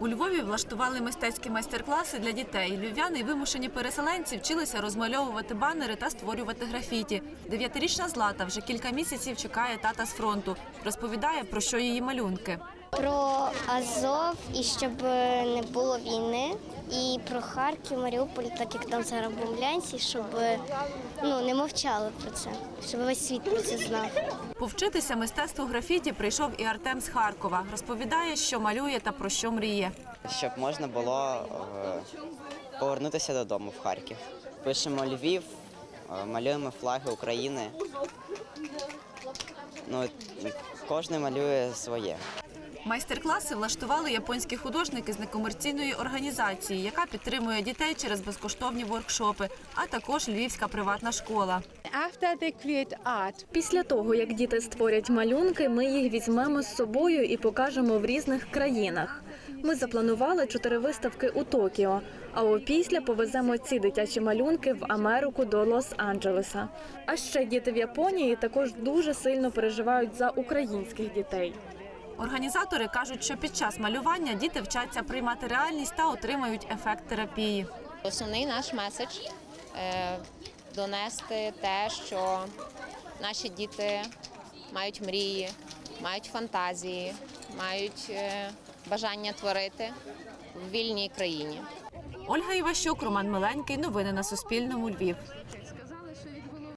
У Львові влаштували мистецькі майстер-класи для дітей. Львів'яни і вимушені переселенці вчилися розмальовувати банери та створювати графіті. Дев'ятирічна Злата вже кілька місяців чекає тата з фронту. Розповідає, про що її малюнки. Про Азов і щоб не було війни, про Харків, Маріуполь, так як там зараз бомблянці, щоб ну не мовчали про це, щоб весь світ про це знав. Повчитися мистецтву графіті прийшов і Артем з Харкова. Розповідає, що малює та про що мріє. щоб можна було е, повернутися додому в Харків. Пишемо Львів, е, малюємо флаги України. Ну, кожен малює своє. Майстер-класи влаштували японські художники з некомерційної організації, яка підтримує дітей через безкоштовні воркшопи, а також львівська приватна школа. Після того, як діти створять малюнки, ми їх візьмемо з собою і покажемо в різних країнах. Ми запланували чотири виставки у Токіо. А опісля повеземо ці дитячі малюнки в Америку до Лос-Анджелеса. А ще діти в Японії також дуже сильно переживають за українських дітей. Організатори кажуть, що під час малювання діти вчаться приймати реальність та отримають ефект терапії. Основний наш меседж е, донести те, що наші діти мають мрії, мають фантазії, мають е, бажання творити в вільній країні. Ольга Іващук, Роман Миленький. Новини на Суспільному. Львів.